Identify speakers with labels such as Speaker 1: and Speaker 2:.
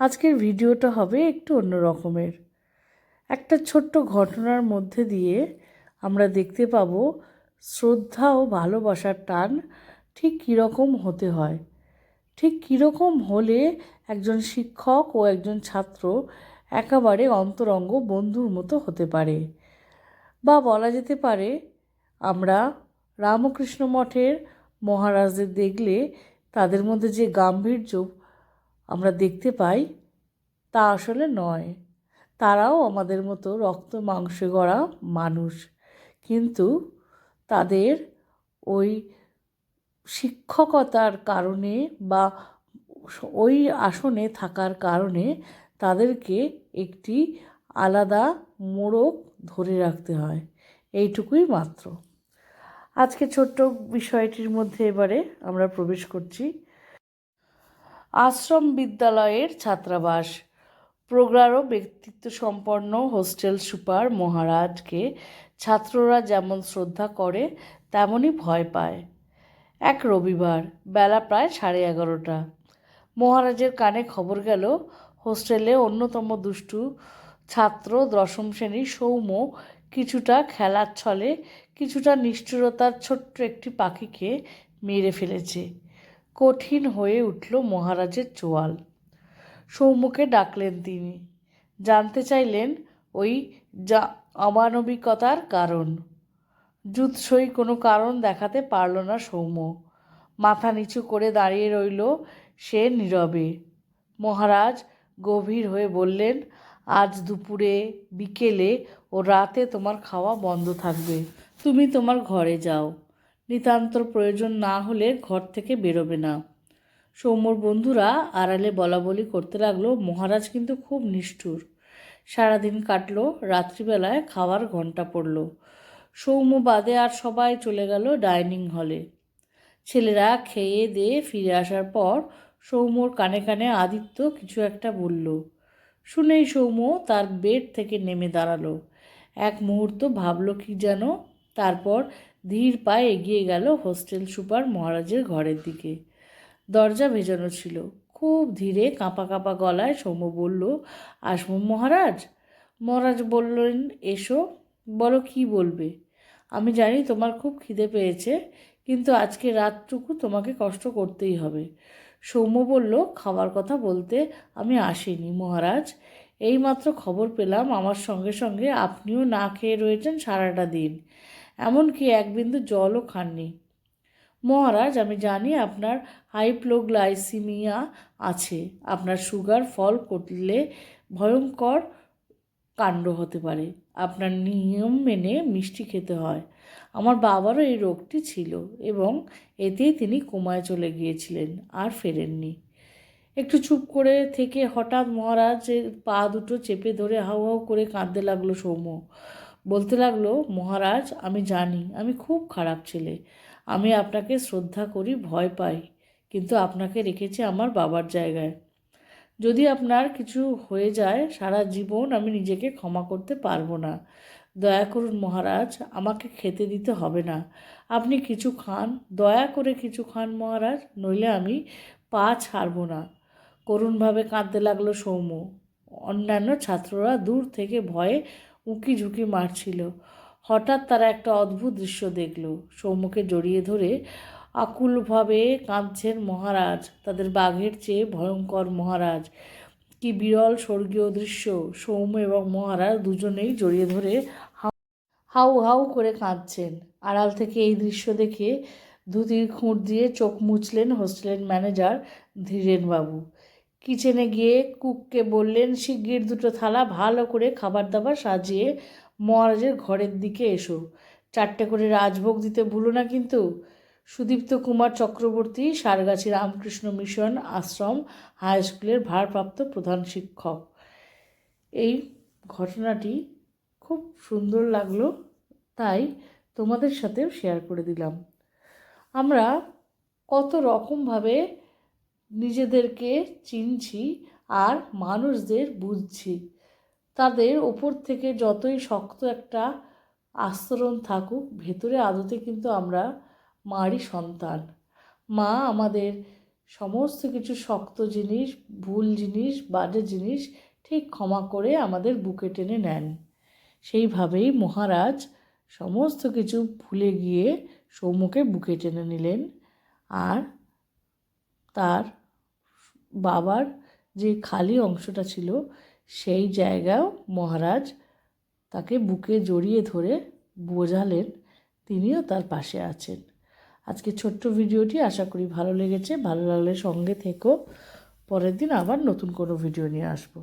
Speaker 1: আজকের ভিডিওটা হবে একটু অন্য রকমের। একটা ছোট্ট ঘটনার মধ্যে দিয়ে আমরা দেখতে পাবো শ্রদ্ধা ও ভালোবাসার টান ঠিক কীরকম হতে হয়। ঠিক কীরকম হলে একজন শিক্ষক ও একজন ছাত্র একেবারে অন্তরঙ্গ বন্ধুর মতো হতে পারে। বা বলা যেতে পারে, আমরা রামকৃষ্ণ মঠের মহারাজদের দেখলে তাদের মধ্যে যে গাম্ভীর্য আমরা দেখতে পাই, তা আসলে নয়। তারাও আমাদের মতো রক্ত মাংসে গড়া মানুষ। কিন্তু তাদের ওই শিক্ষকতার কারণে বা ওই আসনে থাকার কারণে তাদেরকে একটি আলাদা মোড়ক ধরে রাখতে হয়। এইটুকুই মাত্র। আজকে ছোট্ট বিষয়টির মধ্যে এবারে আমরা প্রবেশ করছি। আশ্রম বিদ্যালয়ের ছাত্রাবাস। প্রগাঢ় ব্যক্তিত্ব সম্পন্ন হোস্টেল সুপার মহারাজকে ছাত্ররা যেমন শ্রদ্ধা করে, তেমনই ভয় পায়। এক রবিবার বেলা প্রায় সাড়ে এগারোটা। মহারাজের কানে খবর গেল, হোস্টেলে অন্যতম দুষ্টু ছাত্র দশম শ্রেণির সৌম্য কিছুটা খেলার ছলে, কিছুটা নিষ্ঠুরতার ছোট্ট একটি পাখিকে মেরে ফেলেছে। কঠিন হয়ে উঠল মহারাজের চোয়াল। সৌম্যকে ডাকলেন তিনি। জানতে চাইলেন ওই যা অমানবিকতার কারণ। জুৎসই কোনো কারণ দেখাতে পারল না সৌম্য। মাথা নিচু করে দাঁড়িয়ে রইল সে নীরবে। মহারাজ গভীর হয়ে বললেন, আজ দুপুরে, বিকেলে ও রাতে তোমার খাওয়া বন্ধ থাকবে। তুমি তোমার ঘরে যাও। নিতান্ত প্রয়োজন না হলে ঘর থেকে বেরোবে না। সৌম্যর বন্ধুরা আড়ালে বলা বলি করতে লাগল, মহারাজ কিন্তু খুব নিষ্ঠুর। সারাদিন কাটলো, রাত্রিবেলায় খাওয়ার ঘণ্টা পড়ল। সৌম্য বাদে আর সবাই চলে গেল ডাইনিং হলে। ছেলেরা খেয়ে দিয়ে ফিরে আসার পর সৌম্যর কানে কানে আদিত্য কিছু একটা বলল। শুনেই সৌম্য তার বেড থেকে নেমে দাঁড়াল। এক মুহূর্ত ভাবল কি যেন, তারপর ধীর পায়ে এগিয়ে গেল হোস্টেল সুপার মহারাজের ঘরের দিকে। দরজা ভেজানো ছিল। খুব ধীরে কাঁপা কাঁপা গলায় সৌম্য বলল, আসব মহারাজ? মহারাজ বললেন, এসো। বলো, কি বলবে? আমি জানি তোমার খুব খিদে পেয়েছে, কিন্তু আজকে রাতটুকু তোমাকে কষ্ট করতেই হবে। সৌম্য বলল খাবার কথা বলতে আমি আসিনি মহারাজ। এইমাত্র খবর পেলাম, আমার সঙ্গে সঙ্গে আপনিও না খেয়ে রয়েছেন সারাটা দিন। এমনকি এক বিন্দু জলও খাননি। মহারাজ, আমি জানি আপনার হাইপ্লোগ্লাইসিমিয়া আছে। আপনার সুগার ফল করলে ভয়ঙ্কর কাণ্ড হতে পারে। আপনার নিয়ম মেনে মিষ্টি খেতে হয়। আমার বাবারও এই রোগটি ছিল এবং এতেই তিনি কোমায় চলে গিয়েছিলেন, আর ফেরেননি। একটু চুপ করে থেকে হঠাৎ মহারাজের পা দুটো চেপে ধরে হাউ হাউ করে কাঁদতে লাগল সৌম্য। বলতে লাগল, মহারাজ, আমি জানি, আমি খুব খারাপ ছেলে। আমি আপনাকে শ্রদ্ধা করি, ভয় পাই, কিন্তু আপনাকে রেখেছি আমার বাবার জায়গায়। যদি আপনার কিছু হয়ে যায়, সারা জীবন আমি নিজেকে ক্ষমা করতে পারব না। দয়া করুন মহারাজ, আমাকে খেতে দিতে হবে না। আপনি কিছু খান, দয়া করে কিছু খান মহারাজ, নইলে আমি পা ছাড়ব না। করুণভাবে কাঁদতে লাগল সৌম্য। অন্যান্য ছাত্ররা দূর থেকে ভয়ে উঁকি ঝুঁকি মারছিল। হঠাৎ তারা একটা অদ্ভুত দৃশ্য দেখল। সৌম্যকে জড়িয়ে ধরে আকুলভাবে কাঁদছেন মহারাজ। তাদের বাঘের চেয়ে ভয়ঙ্কর মহারাজ। কি বিরল স্বর্গীয় দৃশ্য। সৌম্য এবং মহারাজ দুজনেই জড়িয়ে ধরে হাউ হাউ করে কাঁদছেন। আড়াল থেকে এই দৃশ্য দেখে ধুতির খুঁট দিয়ে চোখ মুছলেন হোস্টেলের ম্যানেজার ধীরেনবাবু। কিচেনে গিয়ে কুককে বললেন, শিগগির দুটো থালা ভালো করে খাবার দাবার সাজিয়ে মহারাজের ঘরের দিকে এসো। চারটে করে রাজভোগ দিতে ভুলো না কিন্তু। সুদীপ্ত কুমার চক্রবর্তী, সারগাছি রামকৃষ্ণ মিশন আশ্রম, হাই স্কুলের ভারপ্রাপ্ত প্রধান শিক্ষক। এই ঘটনাটি খুব সুন্দর লাগল, তাই তোমাদের সাথেও শেয়ার করে দিলাম। আমরা কত রকমভাবে নিজেদেরকে চিনছি আর মানুষদের বুঝছি। তাদের ওপর থেকে যতই শক্ত একটা আস্তরণ থাকুক, ভেতরে আদতে কিন্তু আমরা মারই সন্তান। মা আমাদের সমস্ত কিছু শক্ত জিনিস, ভুল জিনিস, বাজে জিনিস ঠিক ক্ষমা করে আমাদের বুকে টেনে নেন। সেইভাবেই মহারাজ সমস্ত কিছু ভুলে গিয়ে সৌম্যকে বুকে টেনে নিলেন আর তার বাবার যে খালি অংশটা ছিল, সেই জায়গাও মহারাজ তাকে বুকে জড়িয়ে ধরে বোঝালেন তিনিও তার পাশে আছেন। আজকে ছোট্ট ভিডিওটি আশা করি ভালো লেগেছে। ভালো লাগলে সঙ্গে থেকো। পরের দিন আবার নতুন কোনো ভিডিও নিয়ে আসব।